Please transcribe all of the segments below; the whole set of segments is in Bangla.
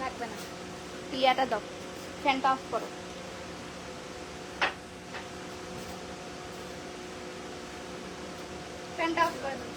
লাগবে না টিয়াটা দাও ফ্যানটা অফ করো ফ্যানটা অফ করে দাও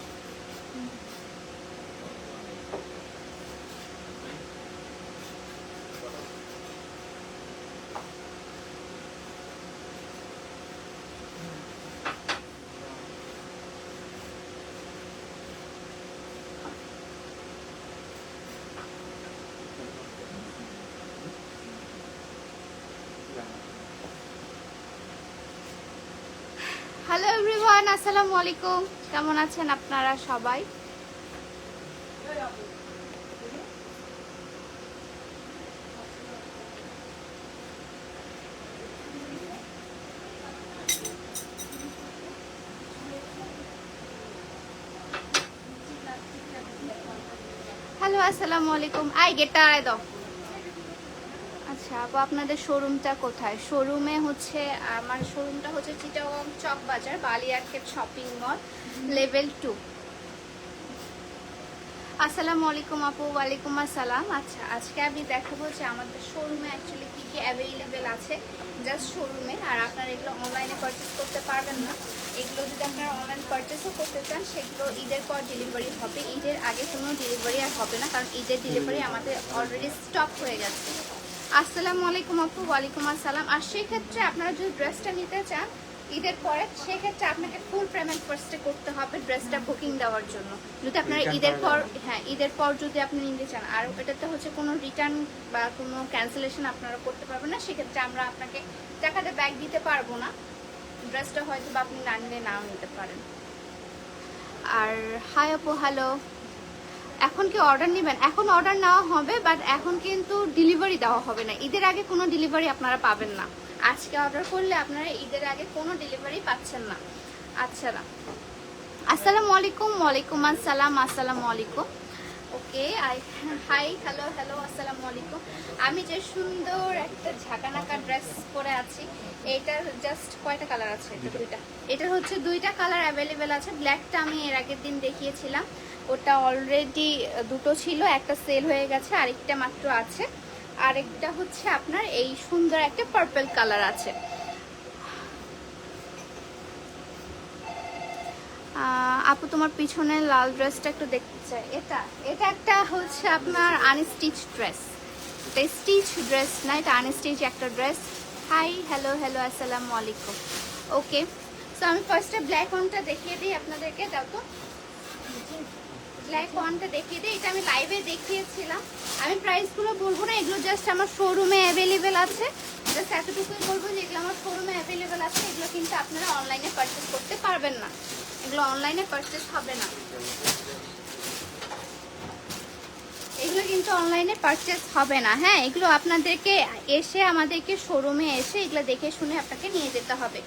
হ্যালো এভরিওয়ান, আসসালামু আলাইকুম। কেমন আছেন আপনারা সবাই? হ্যালো, আসসালামু আলাইকুম। আই, গেটটা আয় দাও। আচ্ছা আপু আপনাদের শোরুমটা কোথায়? শোরুমে হচ্ছে আমার শোরুমটা হচ্ছে চিটাগং চক বাজার বালিয়ারকেট শপিং মল লেভেল টু আসসালামু আলাইকুম আপু ওয়ালাইকুম আসসালাম। আচ্ছা আজকে আমি দেখাবো যে আমাদের শোরুমে অ্যাকচুয়ালি কী কী অ্যাভেলেবেল আছে জাস্ট শোরুমে আর আপনারা এগুলো অনলাইনে পারচেস করতে পারবেন না। এগুলো যদি আপনারা অনলাইন পারচেসও করতে চান সেগুলো ঈদের পর ডেলিভারি হবে। ঈদের আগে কোনো ডেলিভারি আর হবে না কারণ ঈদের ডেলিভারি আমাদের অলরেডি স্টক হয়ে গেছে। আসসালামু আলাইকুম আপু ওয়ালাইকুম আসসালাম। আর সেক্ষেত্রে আপনারা যদি ড্রেসটা নিতে চান ঈদের পরে সেক্ষেত্রে আপনাকে ফুল পেমেন্ট ফার্স্টে করতে হবে ড্রেসটা বুকিং দেওয়ার জন্য। যদি আপনারা ঈদের পর হ্যাঁ ঈদের পর যদি আপনি নিতে চান আর এটাতে হচ্ছে কোনো রিটার্ন বা কোনো ক্যান্সেলেশন আপনারা করতে পারবেন না সেক্ষেত্রে আমরা আপনাকে টাকাটা ব্যাক দিতে পারব না। ড্রেসটা হয়তো বা আপনি না নিলে নাও নিতে পারেন। আর হাই আপু হ্যালো এখন কি অর্ডার নেবেন? এখন অর্ডার নেওয়া হবে বাট এখন কিন্তু ডেলিভারি দেওয়া হবে না। ঈদের আগে কোনো ডেলিভারি আপনারা পাবেন না। আজকে অর্ডার করলে আপনারা ঈদের আগে কোনো ডেলিভারি পাচ্ছেন না। আচ্ছা না আসসালামু আলাইকুম ওয়ালাইকুম আসসালাম আসসালামু আলাইকুম। Okay I hi hello hello আসসালামু আলাইকুম। আমি যে সুন্দর একটা ঝাঁকানাকা ড্রেস পরে আছি এইটার জাস্ট কয়টা কালার আছে? এটা দুইটা। এটা হচ্ছে দুইটা কালার অ্যাভেলেবেল আছে। ব্ল্যাকটা আমি এর আগের দিন দেখিয়েছিলাম। ওটা অলরেডি দুটো ছিল, একটা সেল হয়ে গেছে, আরেকটা মাত্র আছে। আরেকটা হচ্ছে আপনার এই সুন্দর একটা পার্পল কালার আছে। আপু, তোমার পিছনে লাল ড্রেসটা একটু দেখতে চাই। এটা এটা একটা হচ্ছে আপনার আনস্টিচ ড্রেস এটা স্টিচ ড্রেস না, এটা আনস্টিচ একটা ড্রেস হাই হ্যালো হ্যালো আসসালামু আলাইকুম। ওকে সো আমি ফার্স্টে ব্ল্যাক ওয়ানটা দেখিয়ে দিই আপনাদেরকে, দাও ওয়ানটা দেখিয়ে দিই। এটা আমি লাইভে দেখিয়েছিলাম। আমি প্রাইসগুলো বলব না, এগুলো জাস্ট আমার শোরুমে অ্যাভেলেবেল আছে। জাস্ট এতটুকুই বলব যে এগুলো আমার শোরুমে অ্যাভেলেবেল আছে, এগুলো কিন্তু আপনারা অনলাইনে পারচেস করতে পারবেন না। এগুলো অনলাইনে পারচেস হবে না। এগুলো কিন্তু অনলাইনে পারচেস হবে না। হ্যাঁ এগুলো আপনাদেরকে এসে আমাদেরকে শোরুমে এসে এগুলো দেখে শুনে আপনাকে নিয়ে যেতে হবে।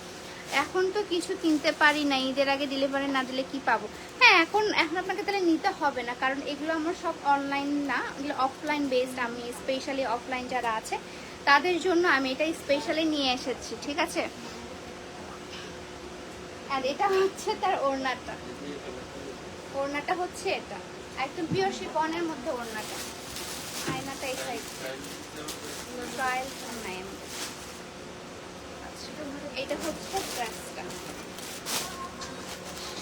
এখন তো কিছু কিনতে পারি না, ঈদের আগে ডেলিভারি না দিলে কি পাবো? হ্যাঁ এখন এখন আপনাকে তাহলে নিতে হবে না, কারণ এগুলো আমার সব অনলাইন না, এগুলো অফলাইন বেসড আমি স্পেশালি অফলাইন যারা আছে, তাদের জন্য আমি এটা স্পেশালি নিয়ে এসেছি, ঠিক আছে? আর এটা হচ্ছে তার ওড়নাটা। ওড়নাটা হচ্ছে এটা। একদম পিওর শিফনের মধ্যে ওড়নাটা। আয়নাটা এই সাইড ট্রায়াল নাই এটা হচ্ছে ড্রেসটা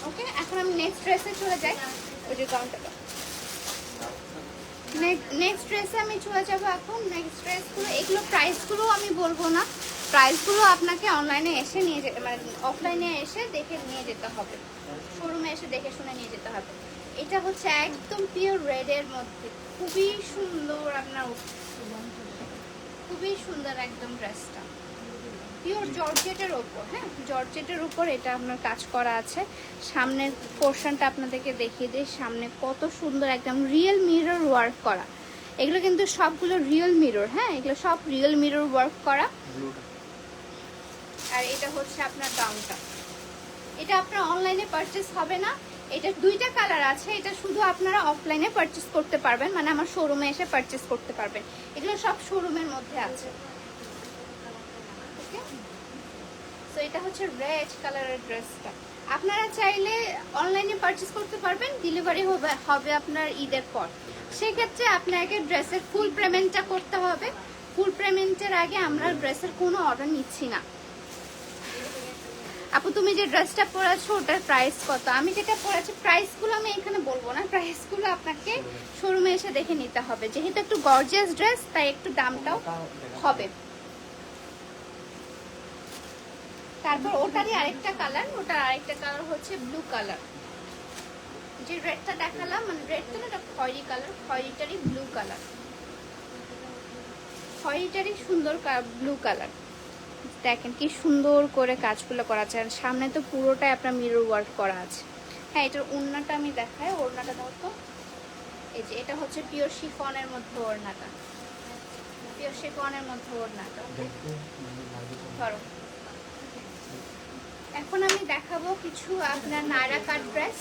ওকে এখন আমি নেক্সট ড্রেসে চলে যাই। যে কাউন্টারটা নেক্সট ড্রেসে আমি চলে যাব এখন। নেক্সট ড্রেসগুলো এগুলো প্রাইসগুলো আমি বলব না। প্রাইসগুলো আপনাকে অনলাইনে এসে নিয়ে যেতে মানে অফলাইনে এসে দেখে নিয়ে যেতে হবে। শোরুমে এসে দেখে শুনে নিয়ে যেতে হবে। এটা হচ্ছে একদম পিওর রেডের মধ্যে। খুবই সুন্দর আপনার, খুবই সুন্দর একদম ড্রেসটা পিওর জর্জেটের ওপর হ্যাঁ? জর্জেটের উপর এটা আপনার কাজ করা আছে। সামনের পোর্শনটা আপনাদেরকে দেখিয়ে দিই। সামনে কত সুন্দর একদম রিয়েল মিরর ওয়ার্ক করা। এগুলো কিন্তু সবগুলো রিয়েল মিরর হ্যাঁ? এগুলো সব রিয়েল মিরর ওয়ার্ক করা। আর এটা হচ্ছে আপনার গাউনটা এটা আপনার অনলাইনে পারচেস হবে না। এটা দুইটা কালার আছে। এটা শুধু আপনারা অফলাইনে পারচেস করতে পারবেন। মানে আমার শোরুমে এসে পারচেস করতে পারবেন। এগুলো সব শোরুমের মধ্যে আছে। সো এটা হচ্ছে রেড কালারের ড্রেসটা আপনারা চাইলে অনলাইনে পারচেস করতে পারবেন ডেলিভারি হবে হবে আপনার ঈদের পর। সেক্ষেত্রে আপনাকে ড্রেসের ফুল পেমেন্টটা করতে হবে। ফুল পেমেন্টের আগে আমরা ড্রেসের কোনো অর্ডার নিচ্ছি না। আপু, তুমি যে ড্রেসটা পরেছো, ওটার প্রাইস কত? আমি যেটা পরেছি প্রাইসগুলো আমি এখানে বলব না। প্রাইসগুলো আপনাকে শোরুমে এসে দেখে নিতে হবে। যেহেতু একটু গর্জিয়াস ড্রেস তাই একটু দামটাও হবে। তারপর ওটারই আরেকটা কালার ওটার আরেকটা কালার হচ্ছে ব্লু কালার যে রেডটা দেখালাম মানে রেডটা না খয়েরি কালার খয়েরিটারই ব্লু কালার খয়েরিটারই সুন্দর ব্লু কালার দেখেন কি সুন্দর করে কাজগুলো করা আছে সামনে তো পুরোটাই আপনার মিরর ওয়ার্ক করা আছে। হ্যাঁ এটার ওড়নাটা আমি দেখাই, ওড়নাটা দাও তো। এই যে, এটা হচ্ছে পিওর শিফনের মধ্যে ওড়নাটা। পিওর শিফনের মধ্যে ওড়নাটা ধরো। এখন আমি দেখাবো কিছু আপনার নায়রা কাট ড্রেস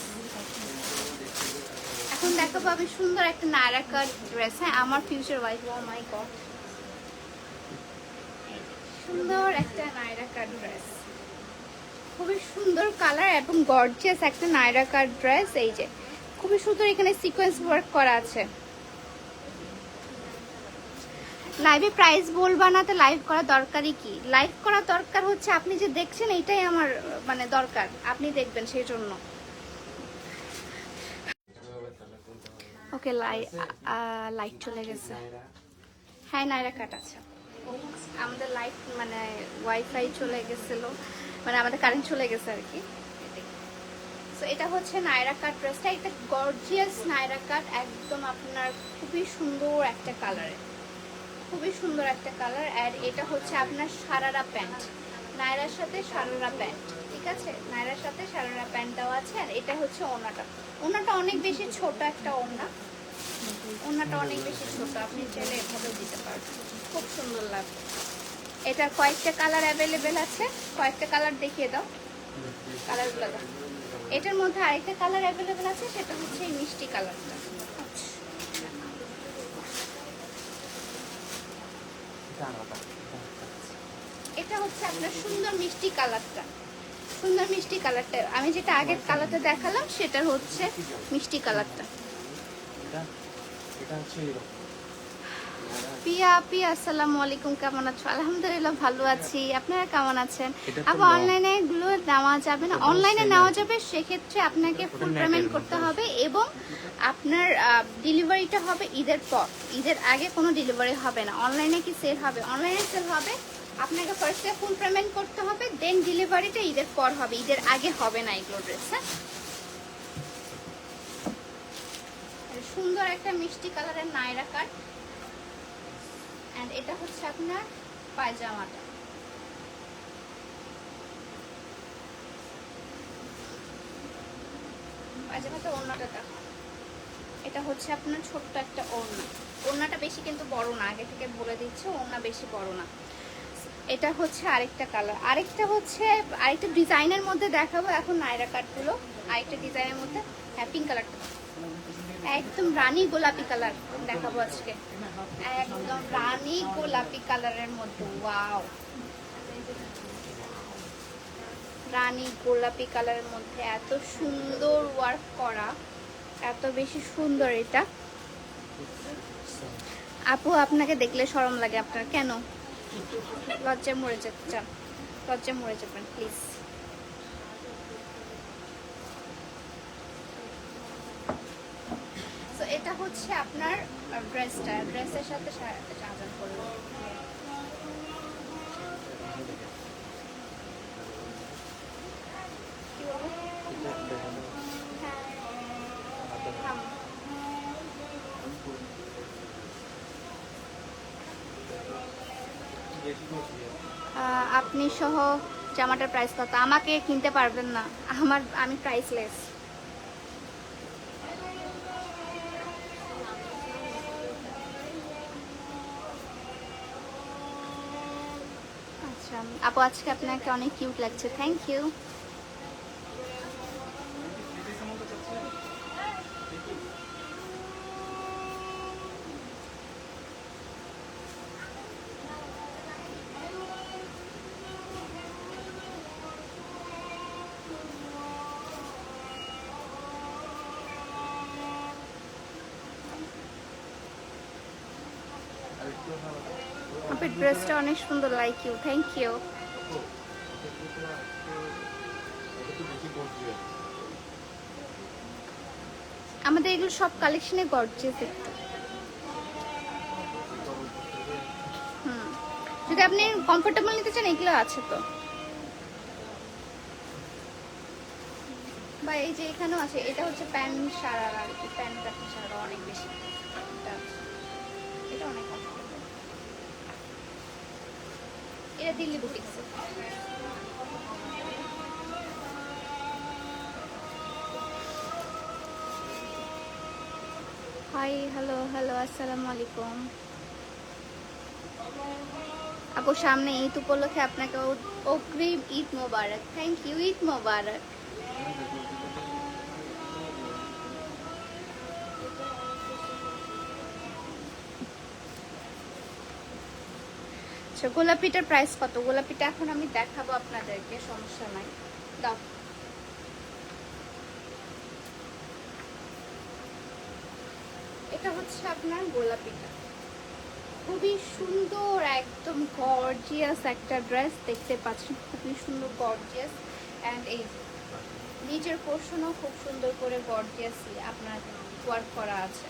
এখন দেখাবো আমি সুন্দর একটা নায়রা কাট ড্রেস হ্যাঁ আমার future wife oh my god সুন্দর একটা নায়রা কাট ড্রেস খুবই সুন্দর কালার এবং গর্জিয়াস একটা নায়রা কাট ড্রেস এই যে, খুবই সুন্দর এখানে সিকোয়েন্স ওয়ার্ক করা আছে। লাইভে প্রাইস বলবা না তো লাইভ করা দরকারই কি? লাইভ করা দরকার হচ্ছে আপনি যে দেখছেন এটাই আমার মানে দরকার। আপনি দেখবেন সেই জন্য। ওকে লাইট লাইট চলে গেছে। হ্যাঁ নাইরা কাট আছে। আমাদের লাইট মানে ওয়াইফাই চলে গেছিল। মানে আমাদের কারেন্ট চলে গেছে আর কি। সো এটা হচ্ছে নায়রা কাট ড্রেসটা এটা গর্জিয়াস নায়রা কাট। একদম আপনার খুবই সুন্দর একটা কালারের খুবই সুন্দর একটা কালার আর এটা হচ্ছে আপনার সারারা প্যান্ট। নায়রার সাথে সারারা প্যান্ট, ঠিক আছে? নায়রার সাথে সারারা প্যান্ট দেওয়া আছে, আর এটা হচ্ছে ওনাটা। ওনাটা অনেক বেশি ছোট একটা ওনা ওনাটা অনেক বেশি ছোট, আপনি চাইলে এভাবে দিতে পারবেন। খুব সুন্দর লাগবে। এটার কয়েকটা কালার অ্যাভেলেবেল আছে। কয়েকটা কালার দেখিয়ে দাও, কালারগুলো দাও। এটার মধ্যে আরেকটা কালার অ্যাভেলেবেল আছে, সেটা হচ্ছে এই মিষ্টি কালারটা। এটা হচ্ছে আপনার সুন্দর মিষ্টি কালারটা। সুন্দর মিষ্টি কালারটা। আমি যেটা আগের কালারটা দেখালাম সেটা হচ্ছে মিষ্টি কালারটা। এটা হচ্ছে এরকম। পিয়া আপি আসসালামু আলাইকুম কেমন আছো? আলহামদুলিল্লাহ ভালো আছি। আপনারা কেমন আছেন? আবার অনলাইনে এগুলো নেওয়া যাবে না। অনলাইনে নেওয়া যাবে সেক্ষেত্রে আপনাকে ফুল পেমেন্ট করতে হবে এবং আপনার ডেলিভারিটা হবে ঈদের পর। ঈদের আগে কোনো ডেলিভারি হবে না। অনলাইনে কি সেল হবে? অনলাইনে সেল হবে। আপনাকে ফার্স্টে ফুল পেমেন্ট করতে হবে দেন ডেলিভারিটা ঈদের পর হবে। ঈদের আগে হবে না এগুলো ড্রেস হ্যাঁ? সুন্দর একটা মিষ্টি কালারের কাট অ্যান্ড এটা হচ্ছে আপনার পায়জামাটা। পায়জামাটা ওড়নাটা দেখো এটা হচ্ছে আপনার ছোট্ট একটা ওড়না। ওড়নাটা বেশি কিন্তু বড় না, আগে থেকে বলে দিচ্ছে, ওড়না বেশি বড় না। এটা হচ্ছে আরেকটা কালার। আরেকটা হচ্ছে, আরেকটা ডিজাইনের মধ্যে দেখাবো এখন নায়রা কাটগুলো। আরেকটা ডিজাইনের মধ্যে হ্যাঁ পিঙ্ক কালারটা একদম রানী গোলাপি কালার দেখাবো আজকে। একদম রানী গোলাপি কালারের মধ্যে, ওয়াও। রানী গোলাপি কালারের মধ্যে এত সুন্দর ওয়ার্ক করা, এত বেশি সুন্দর এটা। আপু, আপনাকে দেখলে শরম লাগে আপনার। কেন? লজ্জায় মরে যাচ্ছেন লজ্জায় মরে যাবেন, প্লিজ তো এটা হচ্ছে আপনার ড্রেসটা ড্রেসের সাথে আপনি সহ জামাটার প্রাইস কত? আমাকে কিনতে পারবেন না। আমার, আমি প্রাইসলেস আপু, আজকে আপনাকে অনেক কিউট লাগছে। থ্যাংক ইউ আপনার ড্রেসটা অনেক সুন্দর লাইক ইউ থ্যাংক ইউ সব কালেকশনে গর্জিয়াস একটু। হুম। যদি আপনি কমফোর্টেবল নিতে চান, এগুলো আছে তো। বা এই যে এখানেও আছে, এটা হচ্ছে প্যান্ট সারার আর কি প্যান্ট রাখি সারা অনেক বেশি। এটা এটা অনেক কমফোর্টেবল এটা Delhi boutiques hi hello hello আসসালামু আলাইকুম আপু সামনে ঈদ উপলক্ষে আপনাকে অগ্রিম ঈদ মোবারক থ্যাংক ইউ ঈদ মোবারক গোলাপিটার প্রাইস কত? গোলাপিটা এখন আমি দেখাবো আপনাদেরকে, সমস্যা নাই। দাও এটা হচ্ছে আপনার গোলাপিটা। খুবই সুন্দর, একদম গর্জিয়াস একটা ড্রেস দেখতে পাচ্ছেন। খুবই সুন্দর গর্জিয়াস অ্যান্ড এই নিচের পোর্শনও খুব সুন্দর করে গর্জিয়াসলি আপনার ওয়ার্ক করা আছে।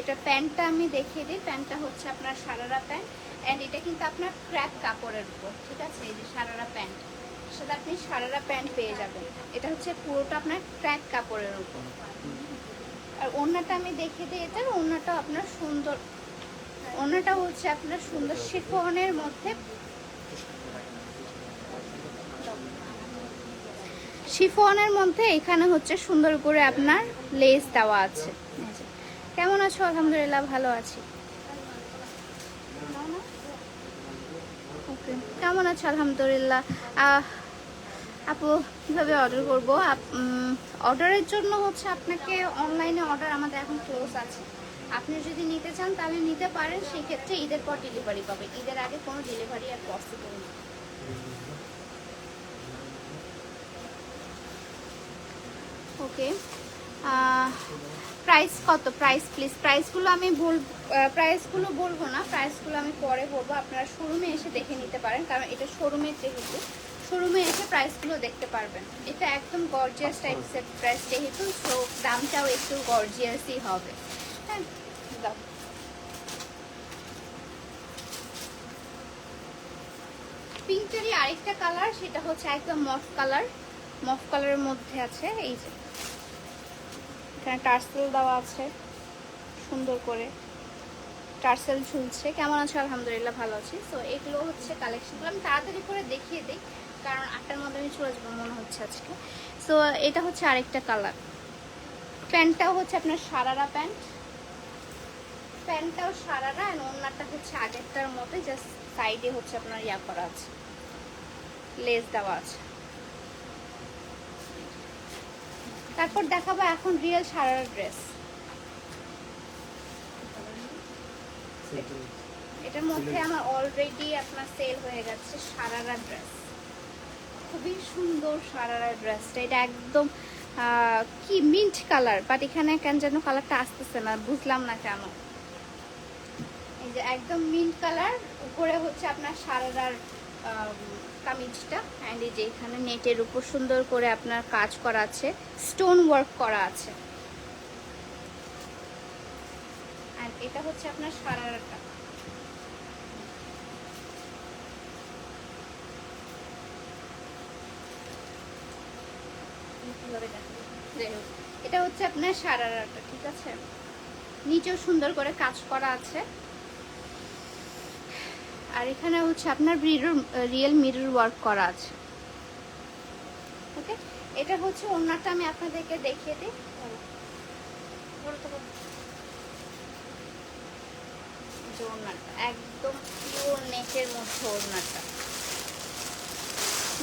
এটা প্যান্টটা আমি দেখিয়ে দিই। প্যান্টটা হচ্ছে আপনার সারারা প্যান্ট অ্যান্ড এটা কিন্তু আপনার ক্র্যাক কাপড়ের উপর, ঠিক আছে? এই যে সারারা প্যান্ট। সাথে আপনি সারারা প্যান্ট পেয়ে যাবেন। এটা হচ্ছে পুরোটা আপনার ক্র্যাক কাপড়ের উপর। আর ওড়নাটা আমি দেখিয়ে দিই এটার ওড়নাটা আপনার সুন্দর। ওড়নাটা হচ্ছে আপনার সুন্দর শিফনের মধ্যে। শিফনের মধ্যে এখানে হচ্ছে সুন্দর করে আপনার লেস দেওয়া আছে। কেমন আছো? আলহামদুলিল্লাহ ভালো আছি। কেমন আছো? আলহামদুলিল্লাহ। আহ, আপু, কীভাবে অর্ডার করব? অর্ডারের জন্য হচ্ছে আপনাকে অনলাইনে অর্ডার আমাদের এখন ক্লোজ আছে। আপনি যদি নিতে চান তাহলে নিতে পারেন, সেক্ষেত্রে ঈদের পর ডেলিভারি পাবে ঈদের আগে কোনো ডেলিভারি আর পসিবল না ওকে প্রাইস কত? প্রাইস প্লিজ প্রাইসগুলো আমি বল প্রাইসগুলো বলব না। প্রাইসগুলো আমি পরে বলব। আপনারা শোরুমে এসে দেখে নিতে পারেন, কারণ এটা শোরুমের যেহেতু। শোরুমে এসে প্রাইসগুলো দেখতে পারবেন। এটা একদম গর্জিয়াস টাইপসের প্রাইস যেহেতু সো দামটাও একটু গর্জিয়াসই হবে। হ্যাঁ দাও। পিঙ্কেরই আরেকটা কালার সেটা হচ্ছে একদম মফ কালার মফ কালারের মধ্যে আছে এই যে। এখানে টার্সেল দেওয়া আছে সুন্দর করে। টার্সেল ঝুলছে। কেমন আছে? আলহামদুলিল্লাহ ভালো আছি। সো এগুলো হচ্ছে কালেকশনগুলো আমি তাড়াতাড়ি করে দেখিয়ে দিই। কারণ আটটার মধ্যে আমি চলে যাব মনে হচ্ছে আজকে। সো এটা হচ্ছে আরেকটা কালার প্যান্টটাও হচ্ছে আপনার সারারা প্যান্ট। প্যান্টটাও সারারা আর ওড়নাটা হচ্ছে আগেরটার মতো জাস্ট সাইডে হচ্ছে আপনার ইয়া করা আছে। লেস দেওয়া আছে। তারপর দেখাবো এখন রিয়েল সারারা ড্রেস এটার মধ্যে আমার অলরেডি আপনার সেল হয়ে গেছে সারারা ড্রেস খুবই সুন্দর সারারা ড্রেসটা। এটা একদম কি মিন্ট কালার বাট এখানে কেন যেন কালারটা আসতেছে না, বুঝলাম না কেন। এই যে একদম মিন্ট কালার উপরে হচ্ছে আপনার সারারার কামিজটা অ্যান্ড এই যে এখানে নেটের উপর সুন্দর করে আপনার কাজ করা আছে স্টোন ওয়ার্ক করা আছে। আর এটা হচ্ছে আপনার সারারাটা। এটা হচ্ছে আপনার সারারাটা ঠিক আছে? নিচেও সুন্দর করে কাজ করা আছে। আর এখানে হচ্ছে আপনার রিয়েল মিরর ওয়ার্ক করা আছে। ওকে এটা হচ্ছে ওড়নাটা আমি আপনাদেরকে দেখিয়ে দিই। ওড়নাটা, একদম পিওর নেকের মধ্যে ওড়নাটা।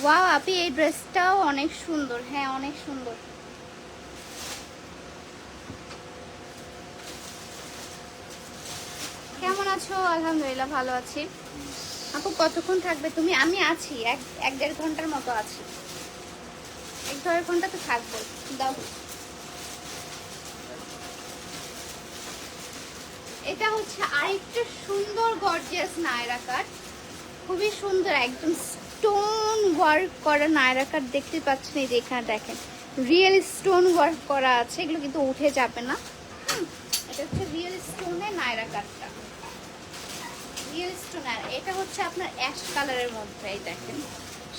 ওয়াও আপনি এই ড্রেসটাও অনেক সুন্দর। হ্যাঁ অনেক সুন্দর। কেমন আছো? আলহামদুলিল্লাহ, ভালো আছি। আপু, কতক্ষণ থাকবে? তুমি, আমি আছি। এক এক দেড় ঘণ্টার মতো আছি। এক দেড় ঘণ্টা তো থাকব। দাও। এটা হচ্ছে আরেকটা সুন্দর গর্জিয়াস নায়রা কাট খুবই সুন্দর, একদম স্টোন ওয়ার্ক করা নায়রা কাট দেখতে পাচ্ছেন, এই যে এখানে দেখেন। রিয়েল স্টোন ওয়ার্ক করা আছে, এগুলো কিন্তু উঠে যাবে না। এটা হচ্ছে রিয়েল স্টোনের নায়রা কাটটা রিয়েল স্টোন আর এটা হচ্ছে আপনার অ্যাশ কালারের মধ্যে, এই দেখেন।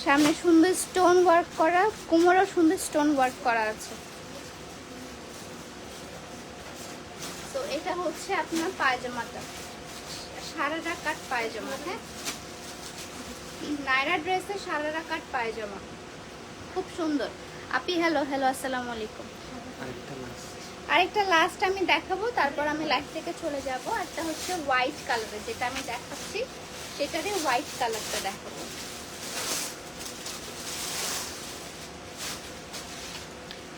সামনে সুন্দর স্টোন ওয়ার্ক করা, কোমরও সুন্দর স্টোন ওয়ার্ক করা আছে। তো এটা হচ্ছে আপনার পায়জামাটা। সারারা কাট পায়জামা হ্যাঁ? নায়রা ড্রেসে সারারা কাট পায়জামা। খুব সুন্দর। আপি হ্যালো হ্যালো আসসালামু আলাইকুম। আরেকটা লাস্ট আমি দেখাবো তারপর আমি লাইফ থেকে চলে যাব। একটা হচ্ছে হোয়াইট কালারের যেটা আমি দেখাচ্ছি সেটারই হোয়াইট কালারটা দেখাবো।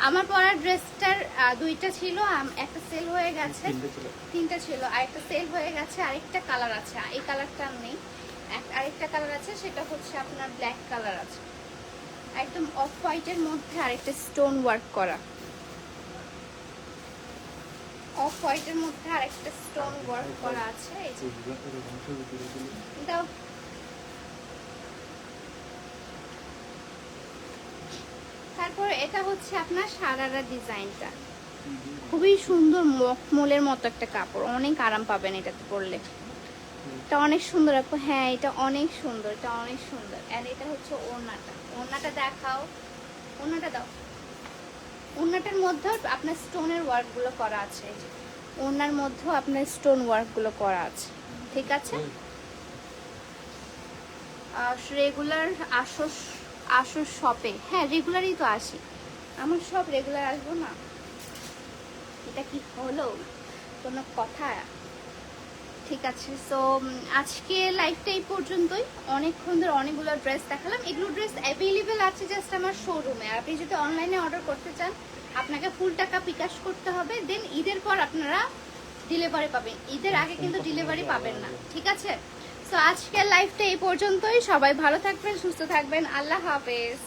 আমার পরা ড্রেসটার দুইটা ছিল একটা সেল হয়ে গেছে। তিনটে ছিল। আর একটা সেল হয়ে গেছে আরেকটা কালার আছে। এই কালারটা নেই। আরেকটা কালার আছে, সেটা হচ্ছে আপনার ব্ল্যাক কালার আছে। একদম অফ হোয়াইটের মধ্যে আরেকটা স্টোন ওয়ার্ক করা অফ হোয়াইটের মধ্যে আরেকটা স্টোন ওয়ার্ক করা আছে দাও। তারপর এটা হচ্ছে আপনার সারারা ডিজাইনটা। খুবই সুন্দর মখমলের মতো একটা কাপড়, অনেক আরাম পাবেন এটাতে পরলে। এটা অনেক সুন্দর আপু। হ্যাঁ এটা অনেক সুন্দর এটা অনেক সুন্দর। আর এটা হচ্ছে ওড়নাটা। ওড়নাটা দেখাও। ওড়নাটা দাও। ওড়নাটার মধ্যেও আপনার স্টোনের ওয়ার্কগুলো করা আছে। ওড়নার মধ্যেও আপনার স্টোন ওয়ার্কগুলো করা আছে। ঠিক আছে? রেগুলার আসো আসো শপে হ্যাঁ রেগুলারই তো আসি। আমার সব রেগুলার আসব না? এটা কি হলো? কোনো কথা ঠিক আছে। সো আজকে লাইফটা এই পর্যন্তই। অনেকক্ষণ ধরে অনেকগুলো ড্রেস দেখালাম। এগুলো ড্রেস অ্যাভেলেবেল আছে জাস্ট আমার শোরুমে আপনি যদি অনলাইনে অর্ডার করতে চান আপনাকে ফুল টাকা বিকাশ করতে হবে। দেন ঈদের পর আপনারা ডেলিভারি পাবেন। ঈদের আগে কিন্তু ডেলিভারি পাবেন না। ঠিক আছে? সো আজকের লাইফটা এই পর্যন্তই। সবাই ভালো থাকবেন সুস্থ থাকবেন। আল্লাহ হাফেজ।